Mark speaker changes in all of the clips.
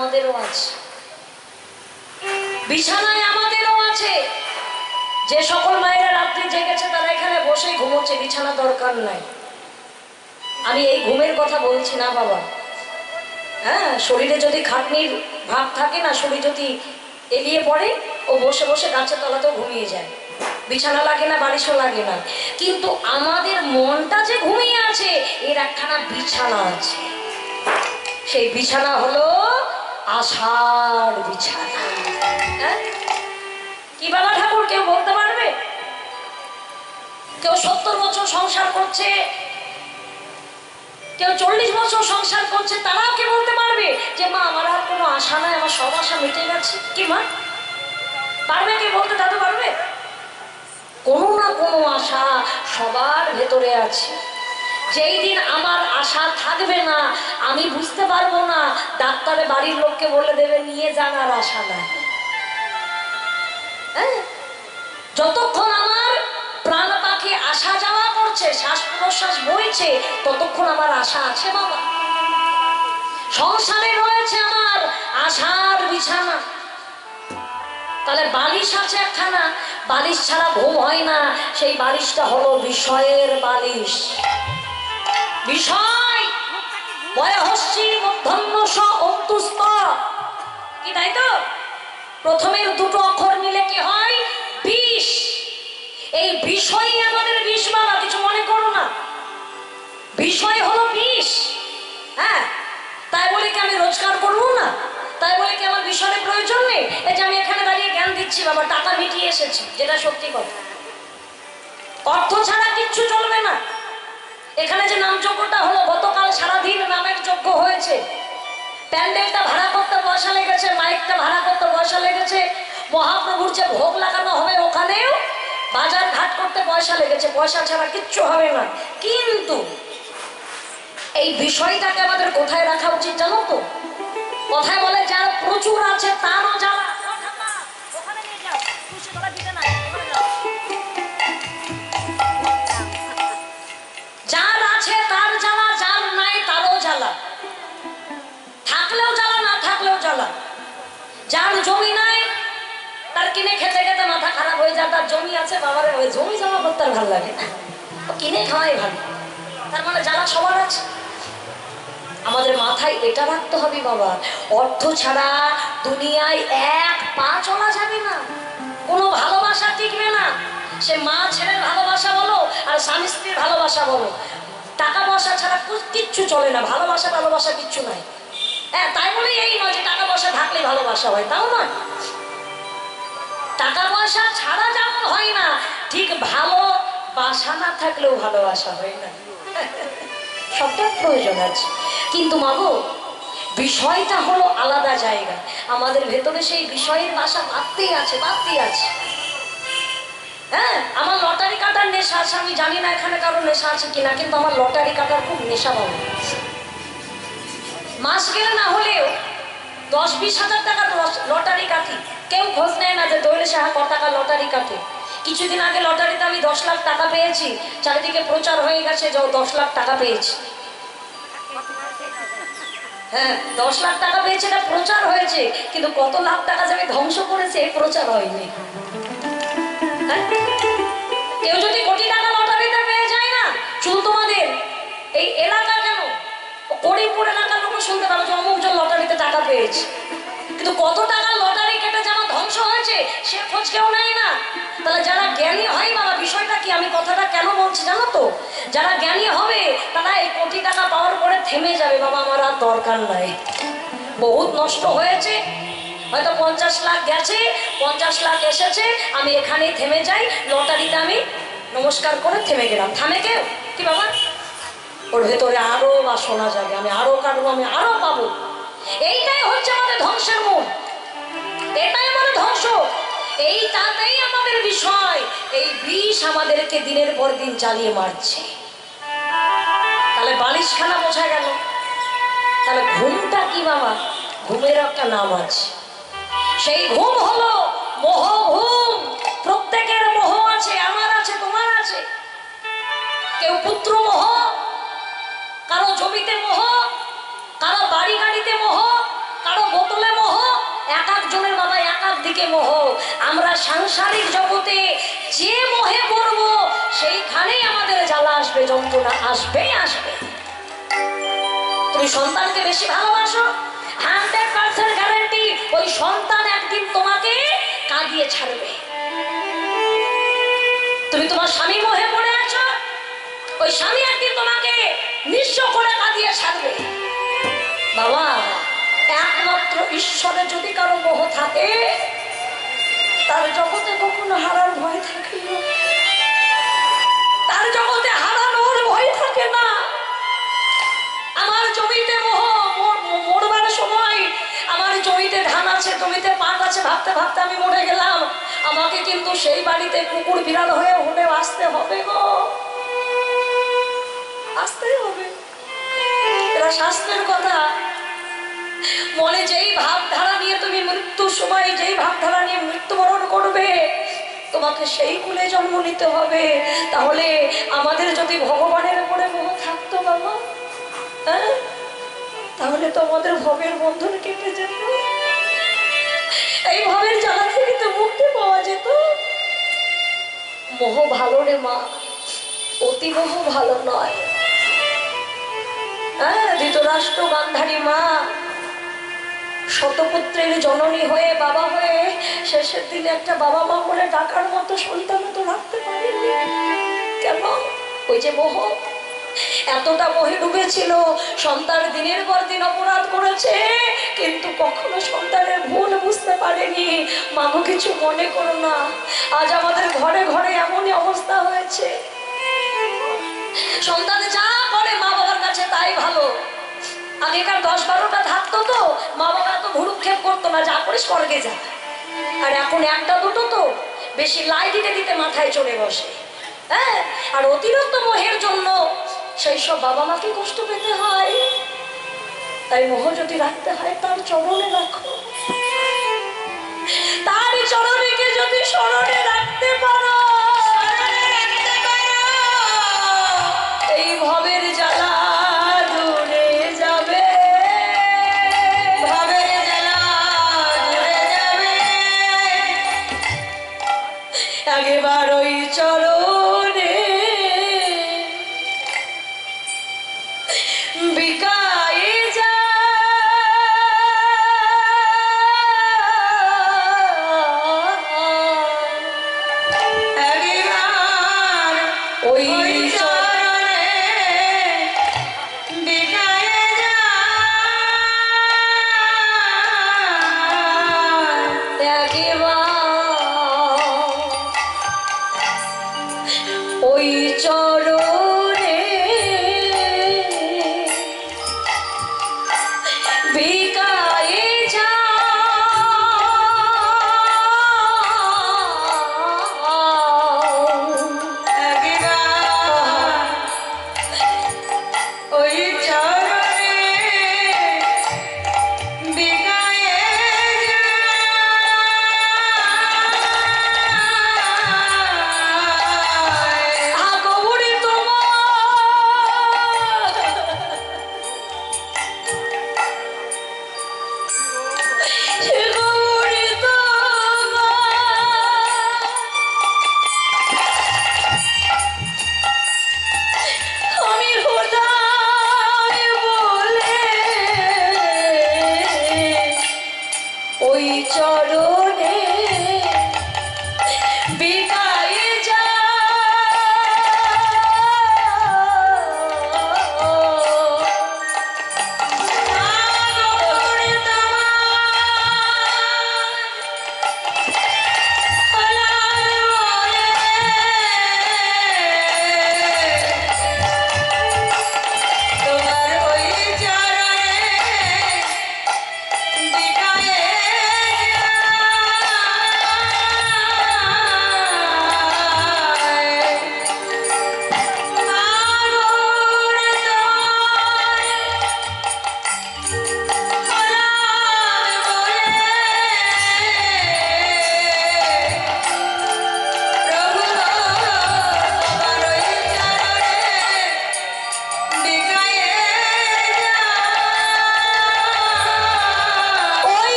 Speaker 1: আমাদেরও আছে। বিছানায় আমাদেরও আছে। যে সকল মায়েরা রাত্রি জেগেছে, তারা এখানে বসে ঘুমোচ্ছে, বিছানা দরকার নাই। আমি এই ঘুমের কথা বলছি না, বাবা। হ্যাঁ শরীরে যদি খাটনির ভাব থাকে না, শরীর যদি এলিয়ে পড়ে, ও বসে বসে গাছের তলাতেও ঘুমিয়ে যায়। বিছানা লাগে না, বালিশও লাগে না। কিন্তু আমাদের মনটা যে ঘুমিয়ে আছে, এর একখানা বিছানা আছে। সেই বিছানা হলো আশার বিছানা। হ্যাঁ? কি বাবা ঠাকুর, কেউ বলতে পারবে? কেউ সত্তর বছর সংসার করছে, কেউ চল্লিশ বছর সংসার করছে, তারাও কি বলতে পারবে? যে মা, আমার আর কোনো আশা নাই, আমার সব আশা মিটে গেছে। কি মা? পারবে কি বলতে, দাদু পারবে? কোনো না কোনো আশা সবার ভেতরে আছে। যেই দিন আমার আশা থাকবে না, আমি বুঝতে পারব না, ডাক্তারে বাড়ির লোককে বলে দেবে, নিয়ে যান আর আশা নাই হ্যাঁ? যতক্ষণ আমার প্রাণ পাখি আসা যাওয়া করছে, শ্বাস প্রশ্বাস বইছে, ততক্ষণ আমার আশা আছে বাবা। সংসারে রয়েছে আমার আশার বিছানা। তাহলে বালিশ আছে একখানা, বালিশ ছাড়া ঘুম হয় না, সেই বালিশটা হলো বিষয়ের বালিশ। বিষয়। বয়হস্যি মধ্যন্ন স অন্তুস্ত কি তাই তো? প্রথমের দুটো অক্ষর মিলে কি হয়? বিষ। এই বিষয়ই আমাদের বিষ বাবা কিছু মনে করো না। বিষয় হলো বিষ। হ্যাঁ? তাই বলে কি আমি রোজগার করব না? তাই বলে কি আমার বিষয়ের প্রয়োজন নেই? এই যে আমি এখানে দাঁড়িয়ে জ্ঞান দিচ্ছি, বাবা, টাকা মিটিয়ে এসেছি, যেটা সত্যি কথা। অর্থ ছাড়া কিচ্ছু চলবে না। এখানে যে নামযজ্ঞটা হলো, গতকাল সারাদিন নামের যজ্ঞ হয়েছে। প্যান্ডেলটা ভাড়া করতে পয়সা লেগেছে, মাইকটা ভাড়া করতে পয়সা লেগেছে। মহাপ্রভুর যে ভোগ লাগানো হবে ওখানেও বাজার ঘাট করতে পয়সা লেগেছে। পয়সা ছাড়া কিচ্ছু হবে না। কিন্তু এই বিষয়টাকে আমাদের কোথায় রাখা উচিত জানো তো? কথায় বলে, যার প্রচুর আছে, তারও জ্বালা যার জমি নাই, তার কিনে খেতে খেতে মাথা খারাপ হয়ে যায়, তার জমি আছে, বাবারে, ওই জমি জমা করতে আর ভালো লাগে না। কিনে খাওয়াই ভালো। তার মানে জ্বালা সবার আছে, আমাদের মাথায় এটা রাখতে হবে বাবা, অর্থ ছাড়া দুনিয়ায় এক পা চলা যাবে না। কোনো ভালোবাসা টিকবে না। সে মা ছেলের ভালোবাসা বলো, আর স্বামী স্ত্রীর ভালোবাসা বলো। টাকা পয়সা ছাড়া কিচ্ছু চলে না, ভালোবাসা ভালোবাসা কিচ্ছু নাই। হ্যাঁ তাই বলে এই নয় যে টাকা পয়সা থাকলে ভালোবাসা হয়, তাও না টাকা পয়সা ছাড়া যেমন হয় না, ঠিক ভালো বাসা না থাকলেও ভালোবাসা হয় না। সবটার প্রয়োজন আছে। কিন্তু মাগো বিষয়টা হলো আলাদা জায়গা। আমাদের ভেতরে সেই বিষয়ের বাসা বাড়তেই আছে বাড়তেই আছে। হ্যাঁ আমার লটারি কাটার নেশা আছে, আমি জানি না এখানে কারও নেশা আছে কিনা, কিন্তু আমার লটারি কাটার খুব নেশা পাবো মাস গেলে না হলেও দশ বিশ হাজার টাকা লটারি কাটি কেউ খোঁজ নেয় না যে দৈলে সাহা ক টাকা লটারি কাটে কিছুদিন আগে লটারিতে আমি দশ লাখ টাকা পেয়েছি। চারিদিকে প্রচার হয়ে গেছে যে দশ লাখ টাকা পেয়েছি। হ্যাঁ দশ লাখ টাকা পেয়েছে এটা প্রচার হয়েছে, কিন্তু কত লাখ টাকা যে আমি ধ্বংস করেছে প্রচার হয়নি। হ্যাঁ? কেউ যদি কোটি টাকা লটারিতে পেয়ে যায় না, চুল তোমাদের। এই এলাকা ও করিমপুর এলাকার লোক শুনতে পারো যে অমুকজন লটারিতে টাকা পেয়েছে। কিন্তু কত টাকা লটারি কেটে যেমন ধ্বংস হয়েছে, সে খোঁজ কেউ নেয় না। তাহলে যারা জ্ঞানী হয় বাবা, বিষয়টা কি? আমি কথাটা কেন বলছি জানো তো? যারা জ্ঞানী হবে, তারা এই কোটি টাকা পাওয়ার পরে থেমে যাবে। বাবা, আমার আর দরকার নাই। বহুত নষ্ট হয়েছে। হয়তো পঞ্চাশ লাখ গেছে, পঞ্চাশ লাখ এসেছে, আমি এখানেই থেমে যাই। লটারিতে আমি নমস্কার করে থেমে গেলাম। থামে কেউ? কি বাবা? ওর ভেতরে আরও বাসনা যাবে আমি আরও কাটবো আমি আরও পাবো। এইটাই হচ্ছে আমাদের ধ্বংসের মূল। এটাই আমাদের ধ্বংস। এইটাতেই আমাদের বিষয়। এই বিষ আমাদেরকে দিনের পর দিন চালিয়ে মারছে। তাহলে বালিশ বালিশখানা বোঝা গেল। তাহলে ঘুমটা কি বাবা? ঘুমের একটা নাম আছে। সেই ঘুম হলো মোহ ঘুম প্রত্যেকের মোহ আছে, আমার আছে, তোমার আছে। কেউ পুত্র মোহ কারও জমিতে মোহ, কারও বাড়ি গাড়িতে মোহ, কারও বোতলে মোহ, এক একজনের বাবা এক এক দিকে মোহ। আমরা সাংসারিক জগতে যে মোহে পড়ব সেইখানেই আমাদের জ্বালা আসবে, যন্ত্রণা আসবেই আসবে। তুমি সন্তানকে বেশি ভালোবাসো? হান্ড্রেড পার্সেন্ট গ্যারান্টি ওই সন্তান একদিন তোমাকে কাঁদিয়ে ছাড়বে। তুমি তোমার স্বামী মোহে পড়ে আছো? ওই স্বামী একদিন তোমাকে নিঃস্ব করে কাঁদিয়ে ছাড়বে? বাবা, একমাত্র ঈশ্বরে যদি কারও মোহ থাকে, তার জগতে কখনো হারার ভয় থাকে তার জগতে হারানোর ভয় থাকে না। আমার জমিতে মোহ মরবার সময় আমার জমিতে ধান আছে, জমিতে পাট আছে, ভাবতে ভাবতে আমি মরে গেলাম। আমাকে কিন্তু সেই বাড়িতে কুকুর বিড়াল হয়ে হলে আসতে হবে গো। শাস্ত্রের কথা। মনে যেই ভাবধারা নিয়ে তুমি মৃত্যুর সময় যেই ভাবধারা নিয়ে মৃত্যুবরণ করবে, তোমাকে সেই কুলে জন্ম নিতে হবে। তাহলে আমাদের যদি ভগবানের উপরে মোহ থাকতো বাবা হ্যাঁ? তাহলে তো আমাদের ভবের বন্ধন কেটে যেত। এই ভবের জ্বালা থেকে তো মুক্তি পাওয়া যেত। মোহ ভালো রে মা, অতি মোহ ভালো নয়। হ্যাঁ ধৃতরাষ্ট্র গান্ধারী মা। শতপুত্রের জননী হয়ে, বাবা হয়ে শেষের দিনে একটা বাবা মা বলে ডাকার মতো সন্তান তো রাখতে পারেনি। কেন? ওই যে মোহ, এতটা মোহে ডুবেছিল, সন্তান দিনের পর দিন অপরাধ করেছে, কিন্তু কখনো সন্তানের ভুল বুঝতে পারেনি। মাগো কিছু মনে করো না, আজ আমাদের ঘরে ঘরে এমনই অবস্থা হয়েছে। সন্তান যা করে কাছে তাই ভালো। আগেকার দশ বারোটা থাকতো তো মা বাবা এত ভুরুক্ষেপ করতো না, যা করে স্বর্গে যা। আর এখন একটা দুটো তো, বেশি লাই দিতে দিতে মাথায় চলে বসে। হ্যাঁ আর অতিরিক্ত মোহের জন্য সেই সব বাবা মাকে কষ্ট পেতে হয়। তাই মোহ যদি রাখতে হয়, তার চরণে রাখো। তার চরণেকে যদি স্মরণে রাখতে পারো। আগেবার ওই চরণে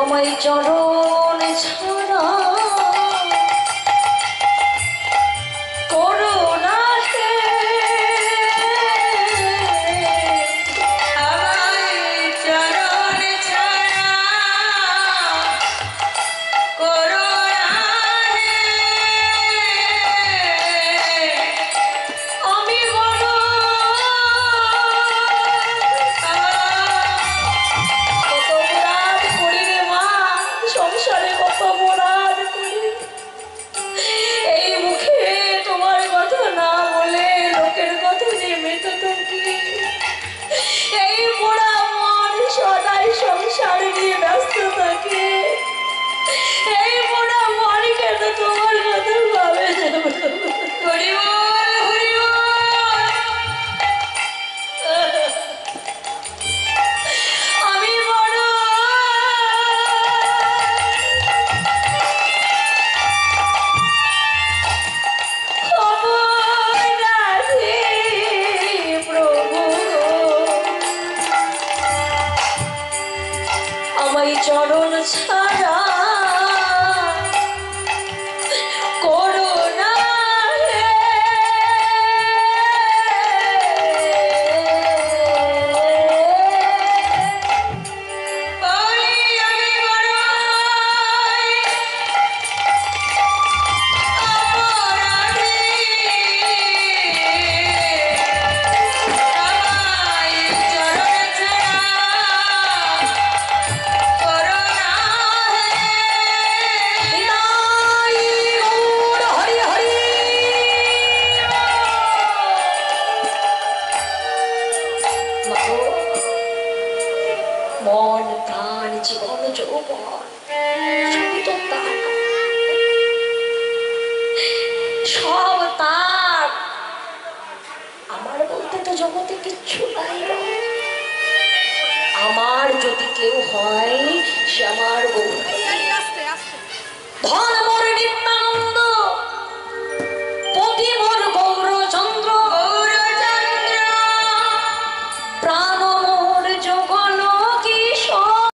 Speaker 2: তোমায় চরণ
Speaker 1: ছাড়া
Speaker 2: তোমায় চরণ ছাড়া
Speaker 1: সব তার। আমার বলতে তো জগতে কিচ্ছু নাই আমার যদি কেউ হয় সে আমার বউ। ধন আমার